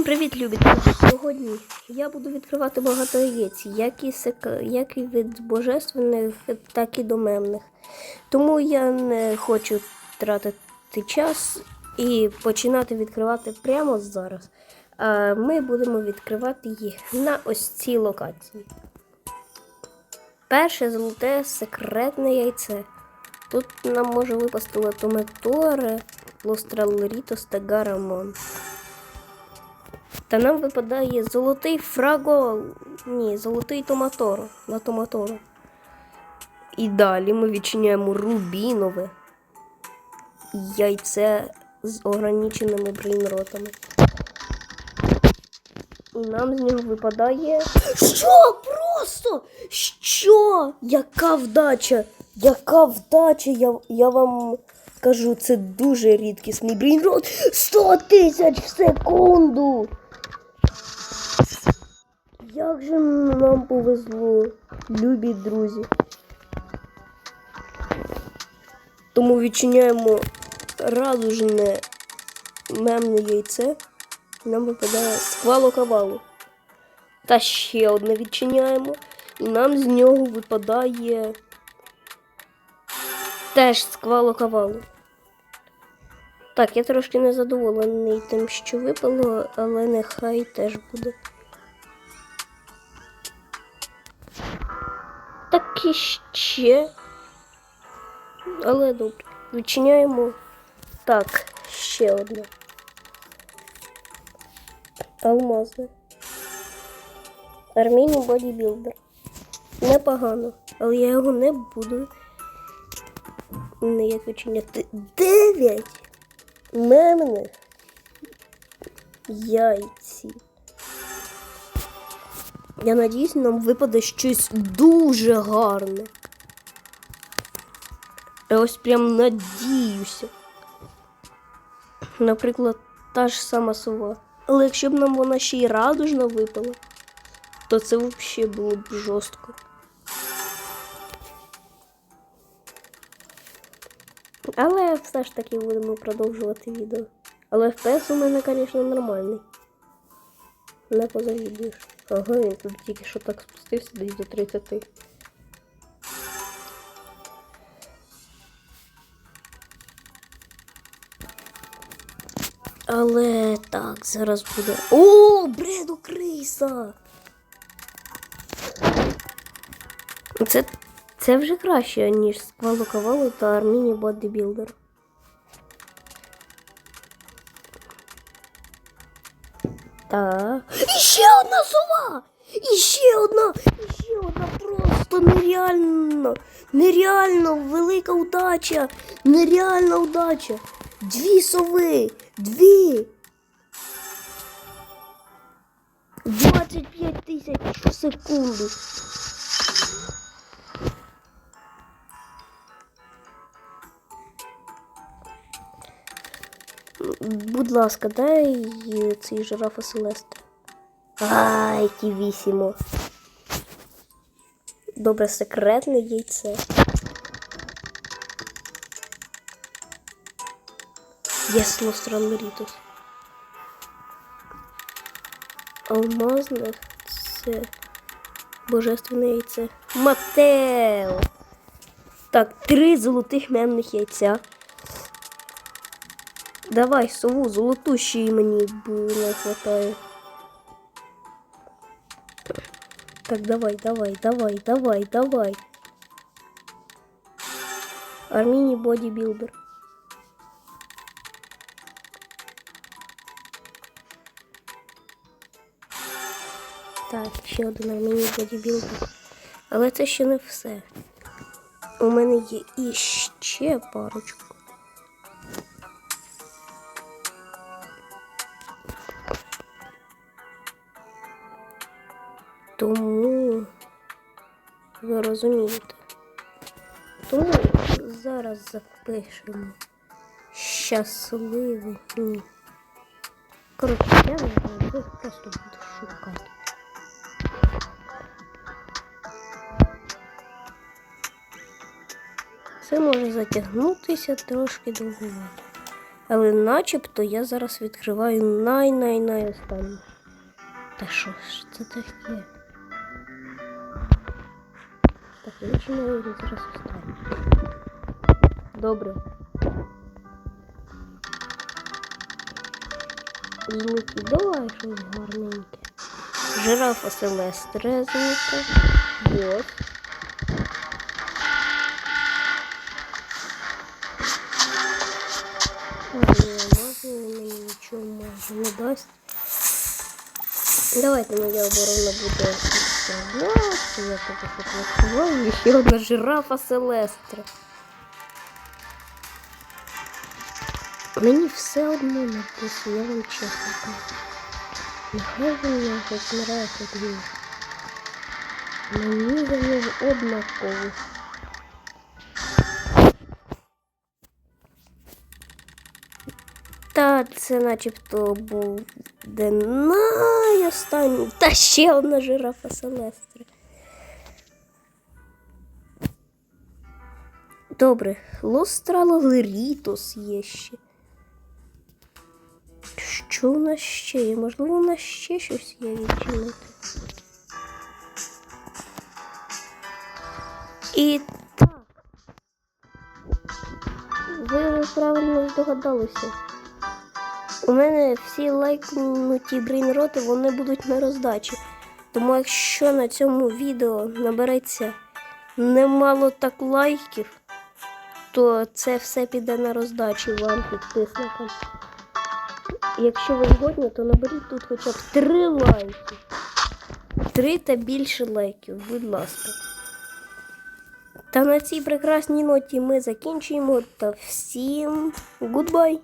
Всім привіт, любі! Сьогодні я буду відкривати багато яєць, як і, сек... як і від божественних, так і домемних. Тому я не хочу тратити час і починати відкривати прямо зараз. А ми будемо відкривати їх на ось цій локації. Перше золоте секретне яйце. Тут нам може випасти латометоре, лостралерітос та гарамон. Та нам випадає золотий фрагол. Ні, золотий томаторо. На томаторо. І далі ми відчиняємо рубінове яйце з ограниченими брейнротами. І нам з нього випадає. Що? Просто? Що? Яка вдача? Яка вдача? Я, я вам кажу, це дуже рідкісний брейнрот. 100 тисяч в секунду! Як же нам повезло, любі друзі. Тому відчиняємо радужне мемне яйце. Нам випадає сквало кавалу. Та ще одне відчиняємо. І нам з нього випадає теж сквало кавалу. Так, я трошки незадоволений тим, що випало, але нехай теж буде. Так і ще. Але добре. Відчиняємо. Так, ще одне. Алмазне. Армійний бодібілдер. Непогано, але я його не буду ніяк відчиняти. Дев'ять мемних яйці. Я надіюсь, нам випаде щось дуже гарне. Я ось прям надіюся. Наприклад, та ж сама сова. Але якщо б нам вона ще й радужна випала, то це взагалі було б жорстко. Але все ж таки будемо продовжувати відео. Але FPS у мене, звісно, нормальний. Не позавідуєш. Ага, він тут тільки що так спустився десь до 30. Але так, зараз буде. О, бреду криса! Це, це вже краще, ніж сквалу кавалу та арміні бодібілдер. Так. І ще одна сова! І ще одна! І одна просто нереально! Нереально велика удача! Нереальна удача! Дві сови! Дві! 25 тисяч в секунду. Будь ласка, дай цей жирафа Селеста. Ай, вісімо. Добре, секретне яйце. Єс Лостралерітус. Алмазне це божественне яйце. Матео. Так, три золотих мемних яйця. Давай, сову, золоту ще й мені б не хватає. Так, давай, давай, давай, давай, давай. Арміні бодібілдер. Так, ще один армійний бодібілдер. Але це ще не все. У мене є іще парочку. Тому ви розумієте. Тому зараз запишемо щасливий. Ні. Коротше, я не знаю, просто буду шукати. Це може затягнутися трошки довгувато. Але начебто я зараз відкриваю най-най-най останнє. Та що ж це таке? Так, я починаю зараз останнє. Добре. Зміки, давай щось гарненьке. Жирафа Селестре звука. Вот. Нічого майже не дасть. Давайте моя оборона буде справлятися. Я що працюваю. І ще одна жирафа Селестра. Мені все одно написано, я вам чесно кажу. Нехай він хоч раз одні. Мені за нього однаково. Та це начебто був де найостанній. Та ще одна жирафа Селестри. Добре, Лостралоритус є ще. Що у нас ще є? Можливо, у нас ще щось є відчинити. І так. Ви правильно здогадалися. У мене всі лайкнуті брейнроти, вони будуть на роздачі. Тому якщо на цьому відео набереться немало так лайків, то це все піде на роздачі вам, підписникам. Якщо ви згодні, то наберіть тут хоча б три лайки. Три та більше лайків, будь ласка. Та на цій прекрасній ноті ми закінчуємо. Та всім гудбай!